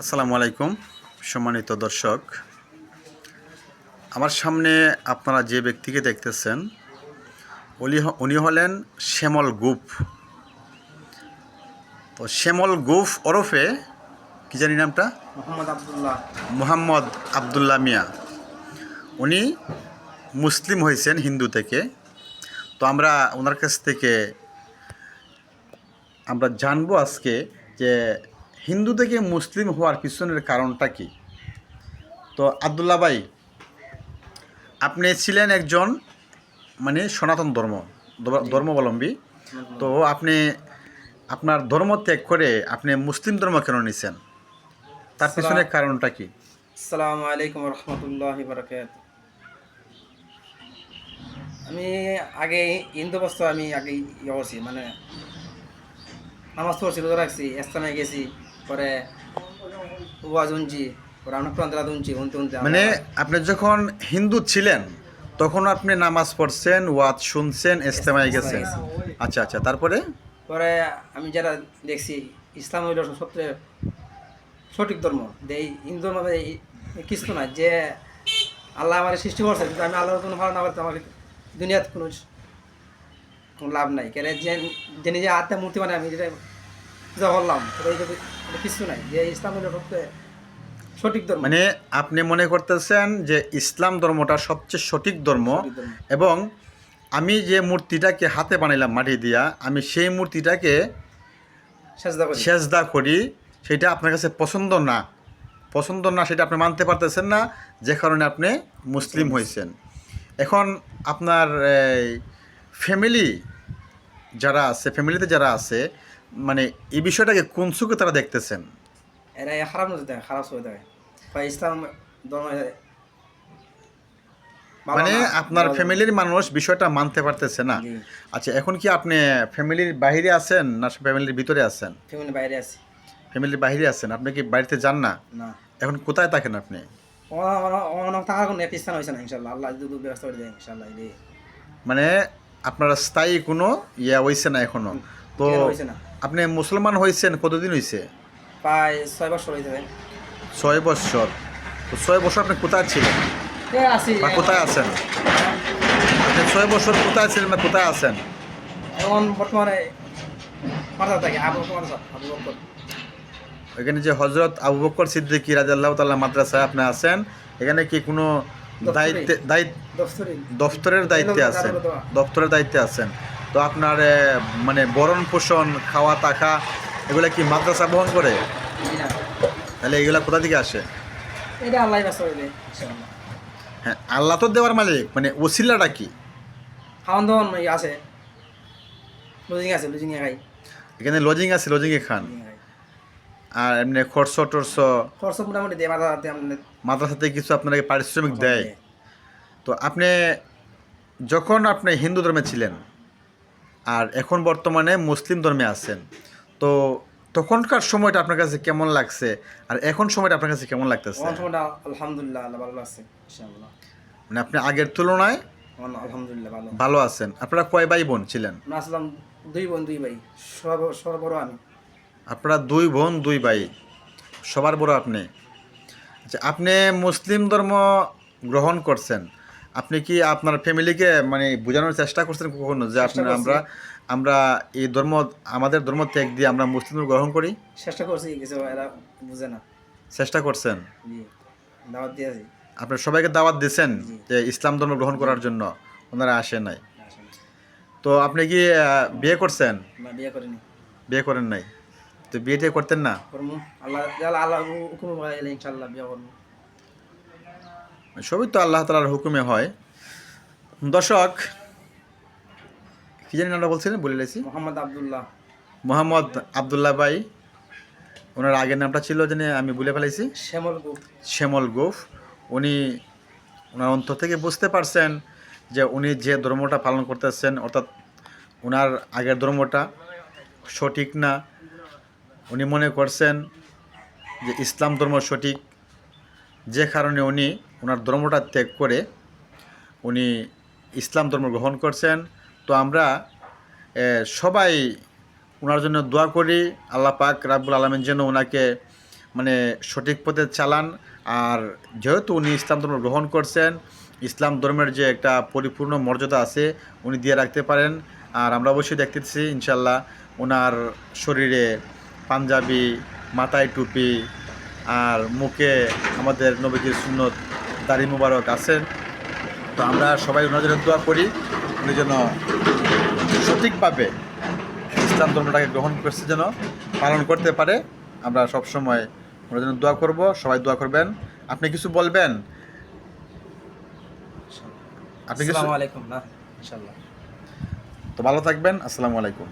আসসালামু আলাইকুম সম্মানিত দর্শক। আমার সামনে আপনারা যে ব্যক্তিকে দেখতেছেন উনি উনি হলেন শ্যামল গুপ তো শ্যামল গুফ ওরফে কি জানি নামটা? মোহাম্মদ আবদুল্লাহ। মুহাম্মদ আবদুল্লাহ মিয়া। উনি মুসলিম হয়েছেন হিন্দু থেকে। তো আমরা ওনার কাছ থেকে আমরা জানব আজকে যে হিন্দু থেকে মুসলিম হওয়ার পিছনের কারণটা কি? তো আবদুল্লাহ ভাই আপনি ছিলেন একজন মানে সনাতন ধর্ম ধর্ম- ধর্মাবলম্বী। তো আপনি আপনার ধর্ম ত্যাগ করে আপনি মুসলিম ধর্ম কেন নিছেন? তার পিছনের কারণটা কি? আসসালামু আলাইকুম রহমতুল্লাহ বরকাত। আমি আগে হিন্দু বস্তু আমি আগে ইয়ে করছি মানে নামাজ পড়ছি রোজা রাখছি ইস্তামে গেছি। পরে ওয়াজ উনছি পরে আমরা প্রান্তরা উনছি উনতে উনতে মানে আপনি যখন হিন্দু ছিলেন তখন আপনি নামাজ পড়ছেন ওয়াজ শুনছেন ইস্তেমায় গেছেন। আচ্ছা আচ্ছা তারপরে? পরে আমি যারা দেখছি ইসলাম হইল সবচেয়ে সঠিক ধর্ম। যে এই হিন্দু ধর্ম কিছু না যে আল্লাহ আমার সৃষ্টি করছে কিন্তু আমি আল্লাহর কোনো ভালো না করতে আমার দুনিয়াতে কোনো কোনো লাভ নাই। কেন যে নিজে আত্মা মূর্তি মানে আমি যেটা পূজা করলাম তো এই যে- এটা কিছু নাই যে ইসলাম সবচেয়ে সঠিক ধর্ম। মানে আপনি মনে করতেছেন যে ইসলাম ধর্মটা সবচেয়ে সঠিক ধর্ম এবং আমি যে মূর্তিটাকে হাতে বানাইলাম মাটি দিয়া আমি সেই মূর্তিটাকে সেজদা করি। সেটা আপনার কাছে পছন্দ না। পছন্দ না সেটা আপনি মানতে পারতেছেন না যে কারণে আপনি মুসলিম হয়েছেন এখন আপনার ফ্যামিলি যারা আছে ফ্যামিলিতে যারা আছে মানে এই বিষয়টাকে কোন চোখে তারা দেখতেছেন? এরা খারাপ নজর দেয় খারাপ চোখে দেয় ইসলাম ধর্ম মানে আপনার ফ্যামিলির মানুষ বিষয়টা মানতে পারতেছে না। আচ্ছা এখন কি আপনি ফ্যামিলির বাইরে আছেন না ফ্যামিলির ভিতরে আছেন? ফ্যামিলি বাইরে আছি। ফ্যামিলির বাইরে আছেন আপনি কি বাড়িতে যান না? না। এখন কোথায় থাকেন আপনি? মানে আপনার স্থায়ী কোনো ইয়া হয়েছে না এখনও? তো না? আপনি মুসলমান হয়েছেন কতদিন হয়েছে? প্রায় ছয় বছর হয়ে যাবে ছয় বছর। তো ছয় বছর আপনি কোথায় ছিলেন? বা কোথায় আছেন? আপনি ছয় বছর কোথায় ছিলেন বা কোথায় আছেন? এখন বর্তমানে এখানে যে হজরত আবু বকর সিদ্দিকী রাজাল্লাহ তাল্লাহ মাদ্রাসায় আপনি আছেন এখানে কি কোনো দায়িত্বে দায়িত্ব দফতরি। দপ্তরের দায়িত্বে আছেন। দপ্তরের দায়িত্বে আছেন। তো আপনার মানে বরণ পোষণ খাওয়া থাকা এগুলো কি মাদ্রাসা বহন করে? তাহলে এগুলো কোথা থেকে আসে? এটা আল্লাহ হ্যাঁ আল্লাহ তো দেওয়ার মালিক মানে ওসিলাটা কি? খাওয়ান দাওয়ান আছে। লুজিং আছে লুজিং খাই। এখানে লজিং আছে লজিংয়ে খান। আর এমনি খরচ টরচ? খরচ মোটামুটি দেয় হাতে মাদ্রাসাতে কিছু আপনাকে পারিশ্রমিক দেয়। তো আপনি যখন আপনি হিন্দু ধর্মে ছিলেন আর এখন বর্তমানে মুসলিম ধর্মে আছেন। তো তখনকার সময়টা আপনার কাছে কেমন লাগছে? আর এখন সময়টা আপনার কাছে কেমন লাগতেছে? আলহামদুলিল্লাহ ভালো ইনশাআল্লাহ। মানে আপনি আগের তুলনায় আলহামদুলিল্লাহ ভালো। ভালো আছেন। আপনারা কয় ভাই বোন ছিলেন? আসলাম দুই বোন দুই ভাই সব সব বড় আমি। আপনারা দুই বোন দুই ভাই সবার বড় আপনি। আচ্ছা আপনি মুসলিম ধর্ম গ্রহণ করছেন আপনি কি আপনার ফ্যামিলিকে মানে বোঝানোর চেষ্টা করছেন কখনো যে আপনার আমরা আমরা এই ধর্ম আমাদের ধর্ম ত্যাগ দিয়ে আমরা মুসলিম গ্রহণ করি? চেষ্টা করছি কিছু এরা বুঝে না। চেষ্টা করছেন? জি দাওয়াত দিয়েছি আপনি সবাইকে দাওয়াত দিয়েছেন যে ইসলাম ধর্ম গ্রহণ করার জন্য? ওনারা আসে নাই। তো আপনি কি বিয়ে করছেন? না বিয়ে করিনি। বিয়ে করেন নাই। তো বিয়েটা করতেন না? আল্লাহ আল্লাহ আল্লাহ হুকুম এলে ইনশাল্লাহ বিয়ে করব সবই তো আল্লাহ তালার হুকুমে হয়। দর্শক কি জানি নামটা বলছিলেন? বলে লেছি মোহাম্মদ আবদুল্লাহ। মোহাম্মদ আবদুল্লাহ ভাই ওনার আগের নামটা ছিল জানি আমি বলে ফেলেছি। শ্যামল গুপ শ্যামল গোফ। উনি ওনার অন্তর থেকে বুঝতে পারছেন যে উনি যে ধর্মটা পালন করতেছেন অর্থাৎ ওনার আগের ধর্মটা সঠিক না উনি মনে করছেন যে ইসলাম ধর্ম সঠিক। যে কারণে উনি ওনার ধর্মটা ত্যাগ করে উনি ইসলাম ধর্ম গ্রহণ করছেন। তো আমরা সবাই ওনার জন্য দোয়া করি, আল্লাহ পাক রাব্বুল আলমের জন্য ওনাকে মানে সঠিক পথে চালান। আর যেহেতু উনি ইসলাম ধর্ম গ্রহণ করছেন, ইসলাম ধর্মের যে একটা পরিপূর্ণ মর্যাদা আছে, উনি দিয়ে রাখতে পারেন। আর আমরা অবশ্যই দেখতেছি ইনশাল্লাহ ওনার শরীরে পাঞ্জাবি, মাথায় টুপি, আর মুখে আমাদের নবীজির সুন্নত দাড়ি মুবারক আছেন। তো আমরা সবাই ওনার জন্য দোয়া করি উনি যেন সঠিকভাবে ইসলাম ধর্মটাকে গ্রহণ করছে যেন পালন করতে পারে। আমরা সব সময় ওনার জন্য দোয়া করব সবাই দোয়া করবেন। আপনি কিছু বলবেন? আপনি কিছু আলাইকুম না ইনশাল্লাহ তো ভালো থাকবেন আসসালামু আলাইকুম।